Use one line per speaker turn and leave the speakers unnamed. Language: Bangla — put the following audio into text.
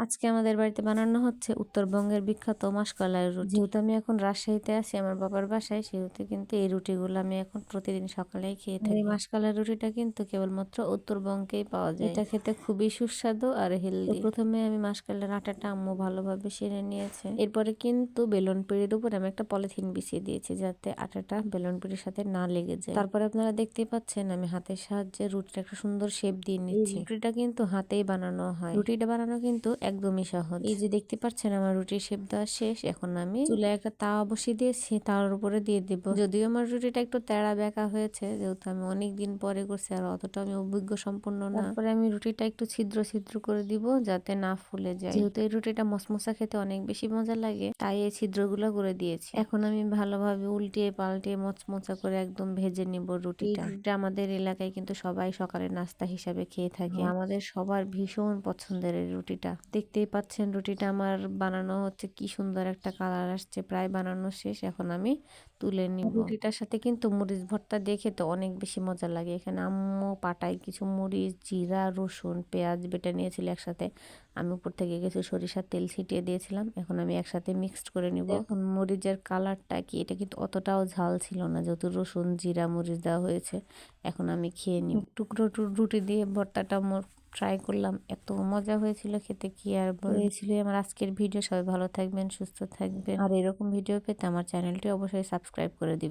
আজকে আমাদের বাড়িতে বানানো হচ্ছে উত্তরবঙ্গের বিখ্যাত মাসকলাইয়ের রুটি। যেহেতু আমি এখন রাজশাহীতে আছি আমার বাবার বাসায় সেহেতু কিন্তু এই রুটিগুলো আমি এখন প্রতিদিন সকালেই খেয়ে থাকি। এই মাসকলাইয়ের রুটিটা কিন্তু কেবলমাত্র উত্তরবঙ্গেই পাওয়া যায়। এটা খেতে খুবই সুস্বাদু আর হেলদি। প্রথমে আমি মাসকলাইয়ের আটাটা আম্মু ভালোভাবে সেরে নিয়েছে। এরপরে কিন্তু বেলন পিড়ির উপর আমি একটা পলিথিন বিছিয়ে দিয়েছি যাতে আটাটা বেলন পিড়ির সাথে না লেগে যায়। তারপরে আপনারা দেখতেই পাচ্ছেন আমি হাতের সাহায্যে রুটিটা একটা সুন্দর শেপ দিয়ে নিচ্ছি। রুটিটা কিন্তু হাতেই বানানো হয়। রুটিটা বানানো কিন্তু একদমই সহজ। এই যে দেখতে পাচ্ছেন আমার রুটির শেপ দেওয়া শেষ এখন আমি চুলায় একটা তাওয়া বসিয়ে দিয়েছি তাওয়ার উপরে দিয়ে দিব। যদিও আমার রুটিটা একটু তেড়া বেঁকা হয়েছে যেহেতু আমি অনেক দিন পরে করছি আর অতটা আমি অভিজ্ঞ সম্পন্ন না। তারপরে আমি রুটিটা একটু ছিদ্র ছিদ্র করে দিব যাতে না ফুলে যায়। যেহেতু এই রুটিটা মশমশা খেতে অনেক বেশি মজা লাগে তাই এই ছিদ্রগুলো করে দিয়েছি। এখন আমি ভালোভাবে উল্টিয়ে পাল্টিয়ে মচমচা করে একদম ভেজে নিব রুটিটা। রুটিটা আমাদের এলাকায় কিন্তু সবাই সকালে নাস্তা হিসাবে খেয়ে থাকে। আমাদের সবার ভীষণ পছন্দের এই রুটিটা। দেখতেই পাচ্ছেন রুটিটা আমার বানানো হচ্ছে কি সুন্দর একটা কালার আসছে প্রায় বানানো শেষ এখন আমি তুলে নিব। রুটিটার সাথে কিন্তু মরিচ ভর্তা দেখে তো অনেক বেশি মজা লাগে। এখানে আম্মু পাটায় কিছু মরিচ জিরা রসুন পেঁয়াজ বেটে নিয়েছিল একসাথে। আমি উপর থেকে কিছু সরিষার তেল ছিটিয়ে দিয়েছিলাম এখন আমি একসাথে মিক্সড করে নিব। এখন মরিচের কালারটা কি এটা কিন্তু অতটাও ঝাল ছিল না যেহেতু রসুন জিরা মরিচ দেওয়া হয়েছে এখন আমি খেয়ে নিই টুকরো রুটি দিয়ে ভর্তাটা ট্রাই করলাম এত মজা হয়েছিল খেতে কি আর বলেছিল আমার আজকের ভিডিও সবাই ভালো থাকবেন সুস্থ থাকবেন। আর এরকম ভিডিও পেতে আমার চ্যানেলটি অবশ্যই সাবস্ক্রাইব করে দিবেন।